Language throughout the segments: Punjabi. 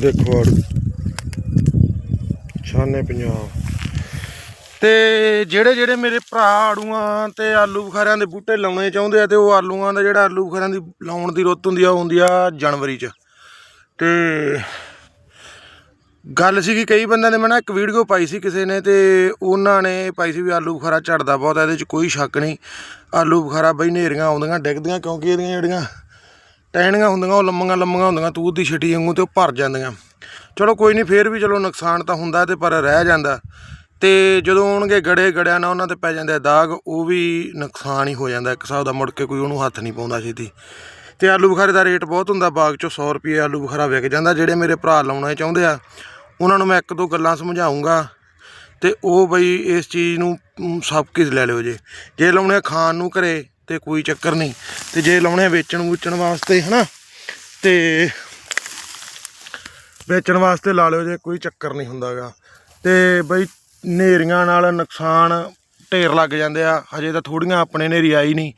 ਦੇਖੋ ਅੜ ਛਾਨੇ ਪੰਜਾਬ। ਤੇ ਜਿਹੜੇ ਜਿਹੜੇ ਮੇਰੇ ਭਰਾ ਆੜੂਆਂ ਤੇ ਆਲੂ ਬੁਖਾਰਿਆਂ ਦੇ ਬੂਟੇ ਲਾਉਣੇ ਚਾਹੁੰਦੇ ਆ ਤੇ ਉਹ ਆਲੂਆਂ ਦਾ ਜਿਹੜਾ ਆਲੂ ਬੁਖਾਰਿਆਂ ਦੀ ਲਾਉਣ ਦੀ ਰੁੱਤ ਹੁੰਦੀ ਆ ਉਹ ਹੁੰਦੀ ਆ ਜਨਵਰੀ 'ਚ। ਤੇ ਗੱਲ ਸੀਗੀ ਕਈ ਬੰਦਿਆਂ ਨੇ ਮੈਂ ਨਾ ਇੱਕ ਵੀਡੀਓ ਪਾਈ ਸੀ ਕਿਸੇ ਨੇ ਤੇ ਉਹਨਾਂ ਨੇ ਪਾਈ ਸੀ ਵੀ ਆਲੂ ਬੁਖਾਰਾ ਝੜਦਾ ਬਹੁਤ ਆ, ਇਹਦੇ 'ਚ ਕੋਈ ਸ਼ੱਕ ਨਹੀਂ। ਆਲੂ ਬੁਖਾਰਾ ਬਈ ਨੇਰੀਆਂ ਆਉਂਦੀਆਂ ਡਿੱਗਦੀਆਂ ਕਿਉਂਕਿ ਇਹਦੀਆਂ ਜਿਹੜੀਆਂ ਟਹਿਣੀਆਂ ਹੁੰਦੀਆਂ, ਉਹ ਲੰਮੀਆਂ ਲੰਮੀਆਂ ਹੁੰਦੀਆਂ ਤੂਤ ਦੀ ਛਿੱਟੀ ਵਾਂਗੂ ਤੇ ਉਹ ਭਰ ਜਾਂਦੀਆਂ। ਚਲੋ ਕੋਈ ਨਹੀਂ ਫੇਰ ਵੀ ਚਲੋ ਨੁਕਸਾਨ ਤਾਂ ਹੁੰਦਾ ਤੇ ਪਰ ਰਹਿ ਜਾਂਦਾ। ਤੇ ਜਦੋਂ ਆਉਣਗੇ ਗੜੇ ਗੜਿਆਂ ਨਾਲ ਉਹਨਾਂ ਤੇ ਪੈ ਜਾਂਦੇ ਦਾਗ, ਉਹ ਵੀ ਨੁਕਸਾਨ ਹੀ ਹੋ ਜਾਂਦਾ। ਇੱਕ ਹਿਸਾਬ ਦਾ ਮੁੜ ਕੇ ਕੋਈ ਉਹਨੂੰ ਹੱਥ ਨਹੀਂ ਪਾਉਂਦਾ ਛੇਤੀ। ਤੇ ਆਲੂ ਬੁਖਾਰੇ ਦਾ ਰੇਟ ਬਹੁਤ ਹੁੰਦਾ ਬਾਗ ਚੋਂ 100 ਰੁਪਏ ਆਲੂ ਬੁਖਾਰਾ ਵਿਕ ਜਾਂਦਾ। ਜਿਹੜੇ ਮੇਰੇ ਭਰਾ ਲਾਉਣਾ ਚਾਹੁੰਦੇ ਆ, ਉਹਨਾਂ ਨੂੰ ਮੈਂ ਇੱਕ ਦੋ ਗੱਲਾਂ ਸਮਝਾਉਂਗਾ। ਤੇ ਉਹ ਬਈ ਇਸ ਚੀਜ਼ ਨੂੰ, ਸਭ ਕੁਝ ਲੈ ਲਿਓ ਜੇ। ਜੇ ਲਾਉਣੇ ਆ ਖਾਣ ਨੂੰ ਘਰੇ ਤੇ ਕੋਈ ਚੱਕਰ ਨਹੀਂ। ਤੇ ਜੇ ਲਾਉਣੇ ਆ ਵੇਚਣ ਵੂਚਣ ਵਾਸਤੇ, ਹਨਾ? ਤੇ ਵੇਚਣ ਵਾਸਤੇ ਲਾ ਲਿਓ ਜੇ ਕੋਈ ਚੱਕਰ ਨਹੀਂ ਹੁੰਦਾਗਾ। ਤੇ ਬਈ ਨੇਰੀਆਂ ਨਾਲ ਨੁਕਸਾਨ ਢੇਰ ਲੱਗ ਜਾਂਦੇ ਆ। ਹਜੇ ਤਾਂ ਥੋੜੀਆਂ ਆਪਣੇ ਨੇਰੀ ਆਈ ਨਹੀਂ।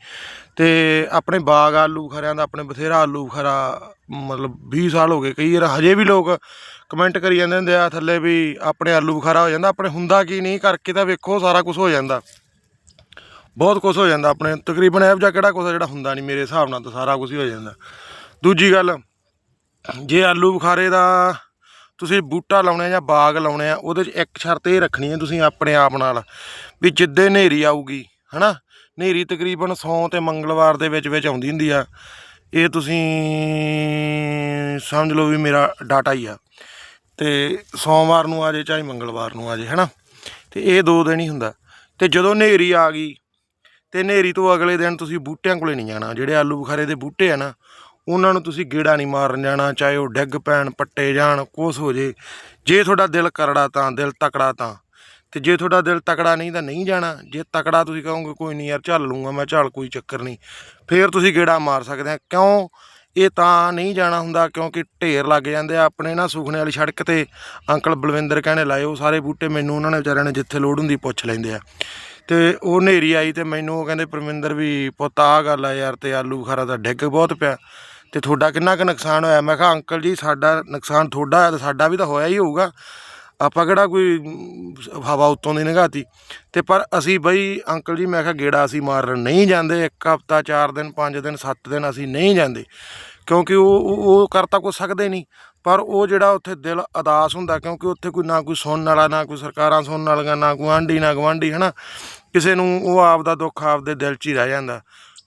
ਤੇ ਆਪਣੇ ਬਾਗ ਆਲੂ ਖਰਿਆਂ ਦਾ ਆਪਣੇ ਬਥੇਰਾ ਆਲੂ ਖਰਾ, ਮਤਲਬ 20 ਸਾਲ ਹੋ ਗਏ ਕਈ ਵਾਰ। ਹਜੇ ਵੀ ਲੋਕ ਕਮੈਂਟ ਕਰੀ ਜਾਂਦੇ ਹੁੰਦੇ ਆ ਥੱਲੇ ਵੀ ਆਪਣੇ ਆਲੂ ਬੁਖਾਰਾ ਹੋ ਜਾਂਦਾ, ਆਪਣੇ ਹੁੰਦਾ ਕੀ ਨਹੀਂ, ਕਰਕੇ ਤਾਂ ਵੇਖੋ ਸਾਰਾ ਕੁਝ ਹੋ ਜਾਂਦਾ। ਬਹੁਤ ਕੁਝ ਹੋ ਜਾਂਦਾ ਆਪਣੇ, ਤਕਰੀਬਨ ਇਹੋ ਜਿਹਾ ਕਿਹੜਾ ਕੁਝ ਜਿਹੜਾ ਹੁੰਦਾ ਨਹੀਂ ਮੇਰੇ ਹਿਸਾਬ ਨਾਲ ਤਾਂ ਸਾਰਾ ਕੁਝ ਹੀ ਹੋ ਜਾਂਦਾ। ਦੂਜੀ ਗੱਲ, ਜੇ ਆਲੂ ਬੁਖਾਰੇ ਦਾ ਤੁਸੀਂ ਬੂਟਾ ਲਾਉਣਾ ਜਾਂ ਬਾਗ ਲਾਉਣੇ ਆ, ਉਹਦੇ 'ਚ ਇੱਕ ਸ਼ਰਤ ਇਹ ਰੱਖਣੀ ਹੈ ਤੁਸੀਂ ਆਪਣੇ ਆਪ ਨਾਲ ਵੀ ਜਿੱਦੇ ਹਨੇਰੀ ਆਊਗੀ, ਹਨਾ? ਹਨੇਰੀ ਤਕਰੀਬਨ ਸੌ ਤੇ ਮੰਗਲਵਾਰ ਦੇ ਵਿੱਚ ਵਿੱਚ ਆਉਂਦੀ ਹੁੰਦੀ ਆ। ਇਹ ਤੁਸੀਂ ਸਮਝ ਲਓ ਵੀ ਮੇਰਾ ਡਾਟਾ ਹੀ ਆ। ਤੇ ਸੋਮਵਾਰ ਨੂੰ ਆ ਜੇ ਚਾਹੇ ਮੰਗਲਵਾਰ ਨੂੰ ਆ ਜੇ, ਹਨਾ? ਤੇ ਇਹ ਦੋ ਦਿਨ ਹੀ ਹੁੰਦਾ। ਤੇ ਜਦੋਂ ਹਨੇਰੀ ਆ ਗਈ ਤੇ ਹਨੇਰੀ ਤੋਂ ਅਗਲੇ ਦਿਨ ਤੁਸੀਂ ਬੂਟਿਆਂ ਕੋਲੇ ਨਹੀਂ ਜਾਣਾ, ਜਿਹੜੇ ਆਲੂ ਬੁਖਾਰੇ ਦੇ ਬੂਟੇ ਆ ਨਾ, ਉਹਨਾਂ ਨੂੰ ਤੁਸੀਂ ਗੇੜਾ ਨਹੀਂ ਮਾਰਨ ਜਾਣਾ, ਚਾਹੇ ਉਹ ਡਿੱਗ ਪੈਣ, ਪੱਟੇ ਜਾਣ, ਕੁਛ ਹੋ ਜੇ। ਜੇ ਤੁਹਾਡਾ ਦਿਲ ਕਰੜਾ ਤਾਂ, ਦਿਲ ਤਕੜਾ ਤਾਂ। ਤੇ ਜੇ ਤੁਹਾਡਾ ਦਿਲ ਤਕੜਾ ਨਹੀਂ ਤਾਂ ਨਹੀਂ ਜਾਣਾ। ਜੇ ਤਕੜਾ ਤੁਸੀਂ ਕਹੋਗੇ, ਕੋਈ ਨਹੀਂ ਯਾਰ, ਚੱਲ ਲੂੰਗਾ ਮੈਂ ਝੱਲ ਕੋਈ ਚੱਕਰ ਨਹੀਂ। ਫੇਰ ਤੁਸੀਂ ਗੇੜਾ ਮਾਰ ਸਕਦੇ ਆ। ਕਿਉਂ? ਇਹ ਤਾਂ ਨਹੀਂ ਜਾਣਾ ਹੁੰਦਾ, ਕਿਉਂਕਿ ਢੇਰ ਲੱਗ ਜਾਂਦੇ ਆ। ਆਪਣੇ ਨਾ ਸੁਖਨੇ ਵਾਲੀ ਸੜਕ ਤੇ ਅੰਕਲ ਬਲਵਿੰਦਰ ਕਹਿੰਦੇ ਲਾਏ ਉਹ ਸਾਰੇ ਬੂਟੇ, ਮੈਨੂੰ ਉਹਨਾਂ ਨੇ ਵਿਚਾਰਿਆਂ ਨੇ ਜਿੱਥੇ ਲੋੜ ਹੁੰਦੀ ਪੁੱਛ ਲੈਂਦੇ ਆ। ਅਤੇ ਉਹ ਹਨੇਰੀ ਆਈ ਅਤੇ ਮੈਨੂੰ ਉਹ ਕਹਿੰਦੇ, ਪਰਮਿੰਦਰ ਵੀ ਪੁੱਤ, ਆਹ ਗੱਲ ਆ ਯਾਰ ਅਤੇ ਆਲੂ ਬੁਖਾਰਾ ਤਾਂ ਡਿੱਗ ਬਹੁਤ ਪਿਆ। ਅਤੇ ਤੁਹਾਡਾ ਕਿੰਨਾ ਕੁ ਨੁਕਸਾਨ ਹੋਇਆ? ਮੈਂ ਕਿਹਾ, ਅੰਕਲ ਜੀ, ਸਾਡਾ ਨੁਕਸਾਨ ਤੁਹਾਡਾ ਹੈ ਤਾਂ ਸਾਡਾ ਵੀ ਤਾਂ ਹੋਇਆ ਹੀ ਹੋਊਗਾ। ਆਪਾਂ ਕਿਹੜਾ ਕੋਈ ਹਵਾ ਉੱਤੋਂ ਦੀ ਨਿਗਾਤੀ ਤੇ ਪਰ ਅਸੀਂ ਬਈ, ਅੰਕਲ ਜੀ, ਮੈਂ ਕਿਹਾ, ਗੇੜਾ ਅਸੀਂ ਮਾਰਨ ਨਹੀਂ ਜਾਂਦੇ। ਇੱਕ ਹਫਤਾ 4 ਦਿਨ 5 ਦਿਨ 7 ਦਿਨ ਅਸੀਂ ਨਹੀਂ ਜਾਂਦੇ। ਕਿਉਂਕਿ ਉਹ, ਉਹ- ਉਹ ਕਰ ਤਾਂ ਕੁਛ ਸਕਦੇ ਨਹੀਂ। ਪਰ ਉਹ ਜਿਹੜਾ ਉੱਥੇ ਦਿਲ ਅਦਾਸ ਹੁੰਦਾ, ਕਿਉਂਕਿ ਉੱਥੇ ਕੋਈ ਨਾ ਕੋਈ ਸੁਣਨ ਵਾਲਾ, ਨਾ ਕੋਈ ਸਰਕਾਰਾਂ ਸੁਣਨ ਵਾਲੀਆਂ, ਨਾ ਕੋਈ ਆਂਢੀ, ਨਾ ਗਵਾਂਢੀ ਹਨਾ? ਕਿਸੇ ਨੂੰ ਉਹ ਆਪ ਦਾ ਦੁੱਖ ਆਪਦੇ ਦਿਲ 'ਚ ਹੀ ਰਹਿ ਜਾਂਦਾ।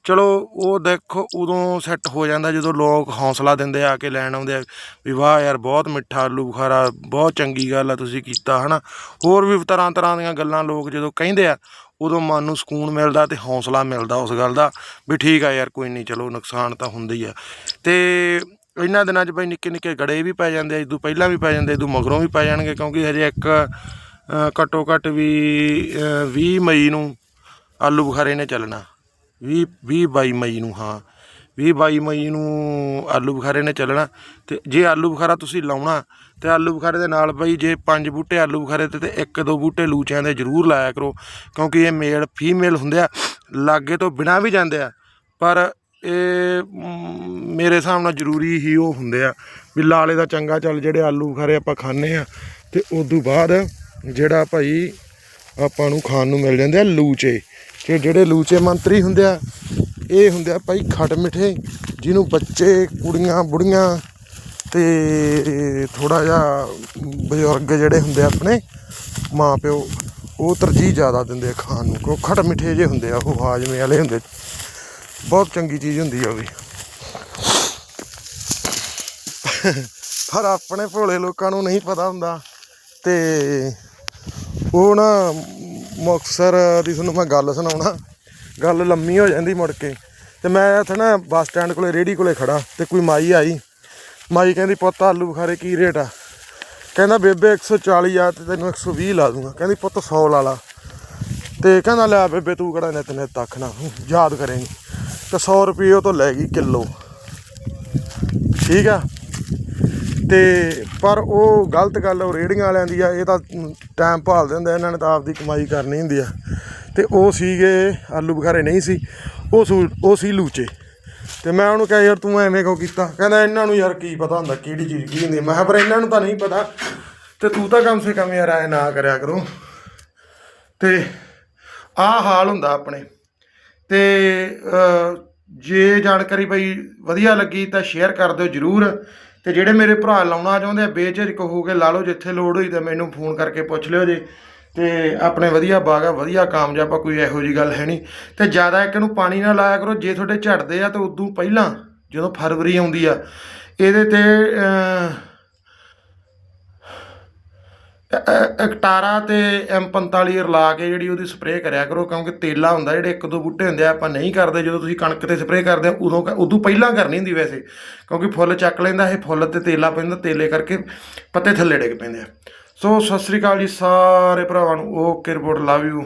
ਚਲੋ, ਉਹ ਦੇਖੋ ਉਦੋਂ ਸੈੱਟ ਹੋ ਜਾਂਦਾ ਜਦੋਂ ਲੋਕ ਹੌਸਲਾ ਦਿੰਦੇ ਆ ਕੇ ਲੈਣ ਆਉਂਦੇ ਆ ਵੀ ਵਾਹ ਯਾਰ, ਬਹੁਤ ਮਿੱਠਾ, ਆਲੂ ਬੁਖਾਰਾ, ਬਹੁਤ ਚੰਗੀ ਗੱਲ ਆ ਤੁਸੀਂ ਕੀਤਾ, ਹਨਾ? ਹੋਰ ਵੀ ਤਰ੍ਹਾਂ ਤਰ੍ਹਾਂ ਦੀਆਂ ਗੱਲਾਂ ਲੋਕ ਜਦੋਂ ਕਹਿੰਦੇ ਆ ਉਦੋਂ ਮਨ ਨੂੰ ਸਕੂਨ ਮਿਲਦਾ ਤੇ ਹੌਸਲਾ ਮਿਲਦਾ ਉਸ ਗੱਲ ਦਾ ਵੀ ਠੀਕ ਆ ਯਾਰ, ਕੋਈ ਨਹੀਂ ਚਲੋ ਨੁਕਸਾਨ ਤਾਂ ਹੁੰਦਾ ਹੀ ਆ। ਤੇ ਇਹਨਾਂ ਦਿਨਾਂ 'ਚ ਬਈ ਨਿੱਕੇ ਨਿੱਕੇ ਗੜੇ ਵੀ ਪੈ ਜਾਂਦੇ ਆ, ਇਦੋਂ ਪਹਿਲਾਂ ਵੀ ਪੈ ਜਾਂਦੇ ਇਦੋਂ ਮਗਰੋਂ ਵੀ ਪੈ ਜਾਣਗੇ ਕਿਉਂਕਿ ਹਜੇ ਇੱਕ ਘੱਟੋ ਘੱਟ ਵੀ 20 ਮਈ ਨੂੰ ਆਲੂ ਬੁਖਾਰੇ ਨੇ ਚੱਲਣਾ। 20 20 22 ਮਈ ਨੂੰ, ਹਾਂ। 20 22 ਮਈ ਨੂੰ ਆਲੂ ਬੁਖਾਰੇ ਨੇ ਚੱਲਣਾ ਤੇ ਜੇ ਆਲੂ ਬੁਖਾਰਾ ਤੁਸੀਂ ਲਾਉਣਾ ਤੇ ਆਲੂ ਬੁਖਾਰੇ ਦੇ ਨਾਲ ਬਈ ਜੇ ਪੰਜ ਬੂਟੇ ਆਲੂ ਬੁਖਾਰੇ ਤੇ ਤੇ ਇੱਕ ਦੋ ਬੂਟੇ ਲੂਚਿਆਂ ਦੇ ਜ਼ਰੂਰ ਲਾਇਆ ਕਰੋ, ਕਿਉਂਕਿ ਇਹ ਮੇਲ ਫੀਮੇਲ ਹੁੰਦੇ ਆ, ਲਾਗੇ ਤੋਂ ਬਿਨਾ ਵੀ ਜਾਂਦੇ ਆ, ਪਰ ਇਹ ਮੇਰੇ ਹਿਸਾਬ ਨਾਲ ਜ਼ਰੂਰੀ ਹੀ ਉਹ ਹੁੰਦੇ ਆ ਵੀ ਲਾਲੇ ਦਾ ਚੰਗਾ ਚੱਲ ਜਿਹੜੇ ਆਲੂ ਬੁਖਾਰੇ ਆਪਾਂ ਖਾਂਦੇ ਆ ਤੇ ਤੋਂ ਬਾਅਦ ਜਿਹੜਾ ਭਾਈ ਆਪਾਂ ਨੂੰ ਖਾਣ ਨੂੰ ਮਿਲ ਜਾਂਦੇ ਆ ਲੂਚੇ, ਤੇ ਜਿਹੜੇ ਲੂਚੇ ਮੰਤਰੀ ਹੁੰਦੇ ਆ ਇਹ ਹੁੰਦੇ ਆ ਭਾਈ ਖੱਟ ਮਿੱਠੇ, ਜਿਹਨੂੰ ਬੱਚੇ, ਕੁੜੀਆਂ, ਬੁੜੀਆਂ ਤੇ ਥੋੜਾ ਜਿਹਾ ਬਜ਼ੁਰਗ ਜਿਹੜੇ ਹੁੰਦੇ ਆ ਆਪਣੇ ਮਾਂ ਪਿਓ, ਉਹ ਤਰਜੀਹ ਜ਼ਿਆਦਾ ਦਿੰਦੇ ਆ ਖਾਣ ਨੂੰ, ਕਿਉਂ ਖੱਟ ਮਿੱਠੇ ਜੇ ਹੁੰਦੇ ਆ, ਉਹ ਹਾਜ਼ਮੇ ਵਾਲੇ ਹੁੰਦੇ ਬਹੁਤ ਚੰਗੀ ਚੀਜ਼ ਹੁੰਦੀ ਆ ਉਹ ਵੀ। ਪਰ ਆਪਣੇ ਭੋਲੇ ਲੋਕਾਂ ਨੂੰ ਨਹੀਂ ਪਤਾ ਹੁੰਦਾ ਤੇ ਉਹ ਨਾ ਮੁਕਤਸਰ ਦੀ ਤੁਹਾਨੂੰ ਮੈਂ ਗੱਲ ਸੁਣਾਉਣਾ, ਗੱਲ ਲੰਮੀ ਹੋ ਜਾਂਦੀ ਮੁੜ ਕੇ। ਤੇ ਮੈਂ ਇੱਥੇ ਨਾ ਬੱਸ ਸਟੈਂਡ ਕੋਲੇ ਰੇੜੀ ਕੋਲੇ ਖੜਾ ਤੇ ਕੋਈ ਮਾਈ ਆਈ। ਮਾਈ ਕਹਿੰਦੀ, ਪੁੱਤ, ਆਲੂ ਬੁਖਾਰੇ ਕੀ ਰੇਟ ਆ? ਕਹਿੰਦਾ, ਬੇਬੇ 140 ਆ ਤੇ ਤੈਨੂੰ 120 ਲਾ ਦੂੰਗਾ। ਕਹਿੰਦੀ, ਪੁੱਤ 100 ਲਾ ਲਾ। ਤੇ ਕਹਿੰਦਾ, ਲੈ ਬੇਬੇ, ਤੂੰ ਕਿਹੜਾ ਨਿਤ ਨਿਤ ਤੱਕਣਾ ਯਾਦ ਕਰੇਂਗੀ। ਤੇ 100 ਰੁਪਏ ਉਹ ਤੋਂ ਲੈ ਗਈ ਕਿਲੋ। ਠੀਕ ਆ? ਤੇ ਪਰ ਉਹ ਗਲਤ ਗੱਲ ਉਹ ਰੇੜੀਆਂ ਵਾਲਿਆਂ ਦੀ ਆ, ਇਹ ਤਾਂ ਟਾਈਮ ਭਾਲਦੇ ਹੁੰਦੇ ਇਹਨਾਂ ਨੇ ਤਾਂ ਆਪਦੀ ਕਮਾਈ ਕਰਨੀ ਹੁੰਦੀ ਆ। ਤੇ ਉਹ ਸੀਗੇ, ਆਲੂ ਬੁਖਾਰੇ ਨਹੀਂ ਸੀ। ਉਹ ਸੂ, ਉਹ ਸੀ ਲੂਚੇ। ਤੇ ਮੈਂ ਉਹਨੂੰ ਕਿਹਾ, ਯਾਰ ਤੂੰ ਐਵੇਂ ਕਿਉਂ ਕੀਤਾ? ਕਹਿੰਦਾ, ਇਹਨਾਂ ਨੂੰ ਯਾਰ ਕੀ ਪਤਾ ਹੁੰਦਾ, ਕਿਹੜੀ ਚੀਜ਼ ਕੀ ਹੁੰਦੀ ਮੈਂ ਕਿਹਾ, ਪਰ ਇਹਨਾਂ ਨੂੰ ਤਾਂ ਨਹੀਂ ਪਤਾ। ਤੇ ਤੂੰ ਤਾਂ ਕਮ ਸੇ ਕਮ ਯਾਰ ਐ ਨਾ ਕਰਿਆ ਕਰੋ। ਤੇ ਆਹ ਹਾਲ ਹੁੰਦਾ ਆਪਣੇ। ਤੇ ਜੇ ਜਾਣਕਾਰੀ ਬਈ ਵਧੀਆ ਲੱਗੀ ਤਾਂ ਸ਼ੇਅਰ ਕਰ ਦਿਓ ਜਰੂਰ। ਤੇ ਜਿਹੜੇ ਮੇਰੇ ਭਰਾ ਲਾਉਣਾ ਚਾਹੁੰਦੇ ਆ, ਬੇਝਿਜਕ ਹੋ ਕੇ ਲਾ ਲਓ, ਜਿੱਥੇ ਲੋੜ ਹੋਈ ਤਾਂ ਮੈਨੂੰ ਫੋਨ ਕਰਕੇ ਪੁੱਛ ਲਿਓ ਜੇ। ਤੇ ਆਪਣੇ ਵਧੀਆ ਬਾਗ ਆ ਵਧੀਆ ਕਾਮਯਾਬ ਆ ਕੋਈ ਇਹੋ ਜੀ ਗੱਲ ਹੈ ਨਹੀਂ। ਤੇ ਜ਼ਿਆਦਾ ਇੱਕ ਨੂੰ ਪਾਣੀ ਨਾ ਲਾਇਆ ਕਰੋ ਜੇ ਤੁਹਾਡੇ ਝੜਦੇ ਆ ਤਾਂ ਉਦੋਂ ਪਹਿਲਾਂ ਜਦੋਂ ਫਰਵਰੀ ਆਉਂਦੀ ਆ ਇਹਦੇ ਤੇ ਅਹ, ਐਕਟਾਰਾ ਤੇ M45 ਰਲਾ ਕੇ ਜਿਹੜੀ ਉਹਦੀ ਸਪਰੇਅ ਕਰਿਆ ਕਰੋ ਕਿਉਂਕਿ ਤੇਲਾ ਹੁੰਦਾ ਜਿਹੜੇ ਇੱਕ ਦੋ ਬੂਟੇ ਹੁੰਦੇ ਆ ਆਪਾਂ ਨਹੀਂ ਕਰਦੇ ਜਦੋਂ ਤੁਸੀਂ ਕਣਕ ਤੇ ਸਪਰੇਅ ਕਰਦੇ ਆ ਉਦੋਂ ਕ- ਉਦੋਂ ਪਹਿਲਾਂ ਕਰਨੀ ਹੁੰਦੀ ਵੈਸੇ ਕਿਉਂਕਿ ਫੁੱਲ ਚੱਕ ਲੈਂਦਾ ਇਹ ਫੁੱਲ ਤੇ ਤੇਲਾ ਪੈਂਦਾ ਤੇਲੇ ਕਰਕੇ ਪੱਤੇ ਥੱਲੇ ਡਿੱਗ ਪੈਂਦੇ ਆ। ਸੋ ਸਤਿ ਸ੍ਰੀ ਅਕਾਲ ਜੀ ਸਾਰੇ ਭਰਾਵਾਂ ਨੂੰ। Okay report love you